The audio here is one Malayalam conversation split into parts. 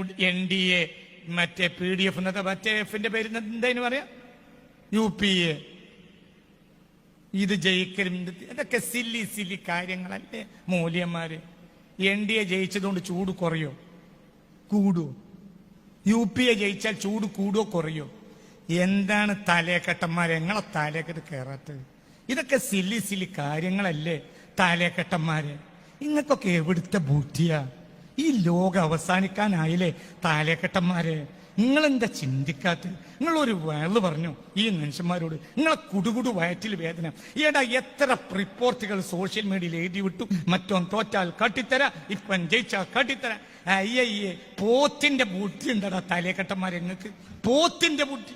എൻ ഡി എ മറ്റേ പി ഡി എഫ് എന്നൊക്കെ മറ്റേ എഫിന്റെ പേര് എന്തായാലും പറയാ? U P A. ഇത് ജയിക്കലും ഇത് ഇതൊക്കെ സില്ലി സില്ലി കാര്യങ്ങളല്ലേ മൂല്യന്മാര്? എൻ ഡി എ ജയിച്ചതുകൊണ്ട് ചൂട് കുറയോ? കൂടുവോ? യു പി എ ജയിച്ചാൽ ചൂട് കൂടുവോ കുറയോ? എന്താണ് തലേക്കെട്ടന്മാർ എങ്ങളെ തലേക്കെട്ട് കയറാത്തത്. ഇതൊക്കെ സില്ലി സില്ലി കാര്യങ്ങളല്ലേ തലേക്കെട്ടന്മാര് ഇങ്ങക്കൊക്കെ എവിടുത്തെ ബുദ്ധിയാ? ഈ ലോകം അവസാനിക്കാനായില്ലേ താലേക്കെട്ടന്മാരെ നിങ്ങളെന്താ ചിന്തിക്കാത്ത നിങ്ങളൊരു വേൾ പറഞ്ഞു ഈ മനുഷ്യന്മാരോട് നിങ്ങളെ കുടുകുടു വയറ്റിൽ വേദന. ഏടാ എത്ര റിപ്പോർട്ടുകൾ സോഷ്യൽ മീഡിയയിൽ എഴുതി വിട്ടു. മറ്റോ തോറ്റാൽ കാട്ടിത്തര ഇപ്പം ജയിച്ചാൽ കാട്ടിത്തര. അയ്യേ പോത്തിന്റെ ബുദ്ധി ഉണ്ടടാ തലേക്കെട്ടന്മാരെ നിങ്ങൾക്ക്. പോത്തിന്റെ ബുദ്ധി.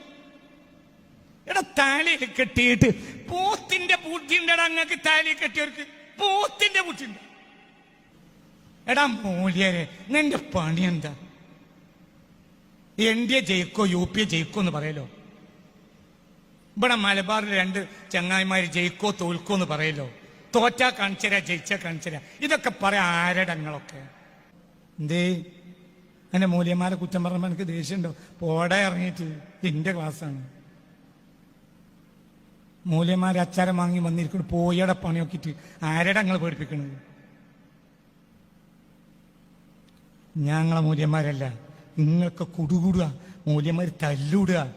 എടാ താലയിൽ കെട്ടിയിട്ട് പോത്തിന്റെ ബുദ്ധി ഉണ്ടടാ നിങ്ങൾക്ക് താലയിൽ കെട്ടിയവർക്ക്. പോത്തിന്റെ ബുദ്ധി ഉണ്ട്. എടാ മൂല്യരെ നിന്റെ പണി എന്താ? എൻ ഡി എ ജയിക്കോ യു പി എ ജയിക്കോ എന്ന് പറയലോ? ഇവിടെ മലബാറിൽ രണ്ട് ചങ്ങായിമാര് ജയിക്കോ തോൽക്കോ എന്ന് പറയലോ? തോറ്റാ കാണിച്ചരാ ജയിച്ചാ കാണിച്ചരാ. ഇതൊക്കെ പറയാ ആരടങ്ങളൊക്കെ എന്തേ? എന്റെ മൂല്യന്മാരെ കുറ്റം പറഞ്ഞപ്പോ എനിക്ക് ദേഷ്യമുണ്ടോ? പോടെ ഇറങ്ങിയിട്ട്. എന്റെ ക്ലാസ്സാണ്. മൂല്യന്മാരെ അച്ചാരം വാങ്ങി വന്നിരിക്കുന്നു. പോയടെ പണി നോക്കിയിട്ട് ആരടങ്ങൾ പേടിപ്പിക്കണത്? ഞങ്ങളെ മൂല്യന്മാരല്ല. നിങ്ങൾക്ക് കുടുകൂടുക മൂല്യന്മാർ തല്ലൂടുക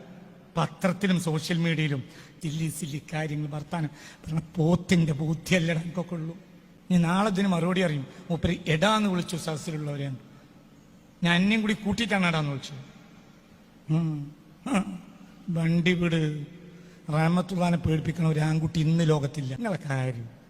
പത്രത്തിലും സോഷ്യൽ മീഡിയയിലും ചില്ലി സില്ലി കാര്യങ്ങൾ വർത്താനം. പറഞ്ഞ പോത്തിന്റെ ബുദ്ധിയല്ലട എനിക്കൊക്കെ ഉള്ളൂ നാളെ ഇതിന് മറുപടി അറിയും. മൂപ്പര് എടാന്ന് വിളിച്ചു സദസ്സിലുള്ളവരെയാണ് ഞാൻ എന്നെയും കൂടി കൂട്ടിയിട്ടാണ് എടാന്ന് വിളിച്ചത്. വണ്ടി വിട്. റഹമത്തുള്ളാനെ പേടിപ്പിക്കണ ഒരു ആൺകുട്ടി ഇന്ന് ലോകത്തില്ല. നിങ്ങളെ കാര്യം.